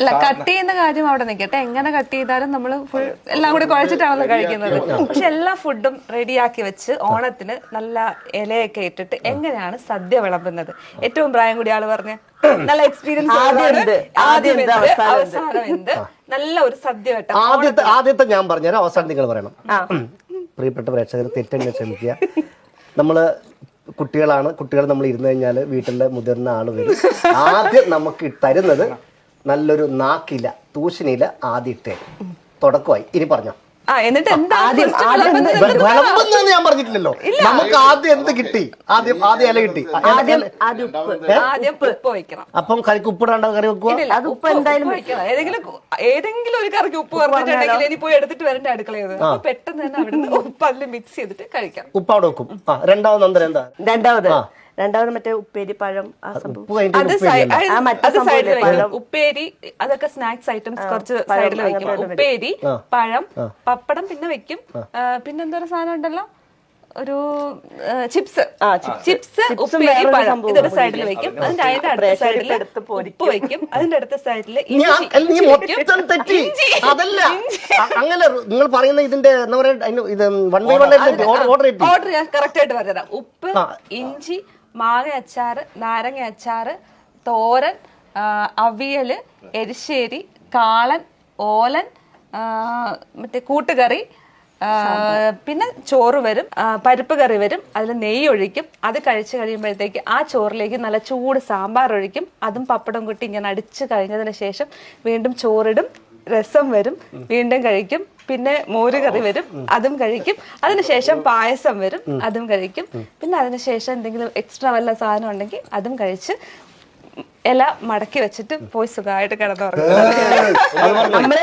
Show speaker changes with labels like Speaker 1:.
Speaker 1: അല്ല കട്ട് ചെയ്യുന്ന കാര്യം അവിടെ നിൽക്കട്ടെ എങ്ങനെ കട്ട് ചെയ്താലും നമ്മൾ ഫുൾ എല്ലാം കൂടി കുഴച്ചിട്ടാണല്ലോ കഴിക്കുന്നത്. പക്ഷെ എല്ലാ ഫുഡും റെഡിയാക്കി വെച്ച് ഓണത്തിന് നല്ല ഇലയൊക്കെ ഇട്ടിട്ട് എങ്ങനെയാണ് സദ്യ വിളമ്പുന്നത്? ഏറ്റവും പ്രായം കൂടി ആൾ പറഞ്ഞ. നല്ല എക്സ്പീരിയൻസ്
Speaker 2: ആദ്യം? അവസാനം എന്ത്?
Speaker 1: നല്ല ഒരു സദ്യ വെട്ടം.
Speaker 3: ആദ്യത്തെ ആദ്യത്തെ ഞാൻ പറഞ്ഞുതരാം. അവസാനം നിങ്ങൾ പറയണം. പ്രിയപ്പെട്ട പ്രേക്ഷകർ തെറ്റെന്നെ ക്ഷമിക്കുക. നമ്മൾ കുട്ടികളാണ്. കുട്ടികൾ നമ്മൾ ഇരുന്നു കഴിഞ്ഞാൽ വീട്ടിലെ മുതിർന്ന ആൾ വരും. ആദ്യം നമുക്ക് തരുന്നത് നല്ലൊരു നാക്കില തൂശനില ആദ്യം ഇട്ടേ തുടക്കമായി. ഇനി പറഞ്ഞോ.
Speaker 1: എന്നിട്ട് എന്താ
Speaker 2: ആദ്യം- ആദ്യം
Speaker 1: വിളമ്പുന്നത്?
Speaker 3: ഞാൻ പറഞ്ഞിട്ടില്ലല്ലോ. നമുക്ക് ആദ്യം എന്ത് കിട്ടി? ആദ്യം ആദ്യം ഇല കിട്ടി.
Speaker 2: ആദ്യം ആദ്യം ഉപ്പ്.
Speaker 1: ആദ്യം ഉപ്പ്. വയ്ക്കണം
Speaker 3: അപ്പം കറിക്ക് ഉപ്പിടാണ്ട് കറി വെക്കുക
Speaker 2: അത് ഉപ്പ് എന്തായാലും
Speaker 1: ഉപ്പ് ഏതെങ്കിലും ഏതെങ്കിലും ഒരു കറിക്ക് ഉപ്പ് പറഞ്ഞിട്ടുണ്ടെങ്കിൽ ഇനി പോയി എടുത്തിട്ട് വരേണ്ട അടുക്കളയത് അപ്പൊ പെട്ടെന്ന് തന്നെ അവിടുന്ന് ഉപ്പ് അതിൽ മിക്സ് ചെയ്തിട്ട് കഴിക്കാം.
Speaker 3: ഉപ്പ് അവിടെ വെക്കും. രണ്ടാമത് എന്താ?
Speaker 2: രണ്ടാമത് രണ്ടാമത് മറ്റേ ഉപ്പേരി പഴം ആ സംഭവം.
Speaker 1: അത് സൈ- അത്
Speaker 2: ആ, മറ്റേ
Speaker 1: അത്
Speaker 2: സംഭവം
Speaker 1: സൈഡിൽ
Speaker 2: ഇല്ലേ,
Speaker 1: വെക്കണം ഉപ്പേരി അതൊക്കെ സ്നാക്സ് ഐറ്റംസ് കുറച്ച്
Speaker 2: പഴം
Speaker 1: സൈഡിൽ വെക്കും.
Speaker 2: അങ്ങനത്തെ വരും.
Speaker 1: ഉപ്പേരി പഴം പപ്പടം പിന്നെ വെക്കും. ആ, പിന്നെ എന്തോ ഒരു സാധനം ഉണ്ടല്ലോ? ഒരു ചിപ്സ്.
Speaker 2: ആ,
Speaker 1: ചിപ്സ്. ഉപ്പേരി
Speaker 2: വേറൊരു
Speaker 1: പഴം.
Speaker 2: സംഭവം
Speaker 1: ഇതൊരു സൈഡിൽ വെക്കും. അതിന്റെ അതിന്റെ അടുത്ത സൈഡിൽ
Speaker 2: എടുത്ത് പൊരിക്കും.
Speaker 1: ഉപ്പ് വെക്കും. അതിന്റെ അടുത്ത സൈഡിൽ
Speaker 3: അല്ല, നീ മൊത്തം തെറ്റി. അതല്ല. അ- അങ്ങനെ നിങ്ങൾ പറയുന്ന ഇതിന്റെ എന്താ പറയാ അതിന് ഇത് one by one order order
Speaker 1: order ഞാൻ കറക്റ്റ് ആയിട്ട് പറഞ്ഞുതരാം. ഉപ്പ് ഇഞ്ചി മാങ്ങ അച്ചാറ് നാരങ്ങ അച്ചാറ് തോരൻ അവിയൽ എരിശ്ശേരി കാളൻ ഓലൻ മറ്റേ കൂട്ടുകറി പിന്നെ ചോറ് വരും പരിപ്പ് കറി വരും അതിൽ നെയ്യ് ഒഴിക്കും. അത് കഴിച്ചു കഴിയുമ്പോഴത്തേക്ക് ആ ചോറിലേക്ക് നല്ല ചൂട് സാമ്പാർ ഒഴിക്കും. അതും പപ്പടം കൂട്ടി ഇങ്ങനെ അടിച്ചു കഴിഞ്ഞതിന് ശേഷം വീണ്ടും ചോറിടും. രസം വരും വീണ്ടും കഴിക്കും പിന്നെ മോര് കറി വരും അതും കഴിക്കും. അതിനുശേഷം പായസം വരും അതും കഴിക്കും. പിന്നെ അതിനുശേഷം എന്തെങ്കിലും എക്സ്ട്രാ വല്ല സാധനം ഉണ്ടെങ്കിൽ അതും കഴിച്ച് ഇല മടക്കി വെച്ചിട്ട് പോയി സുഖമായിട്ട് കിടന്നുറങ്ങും.
Speaker 2: നമ്മളെ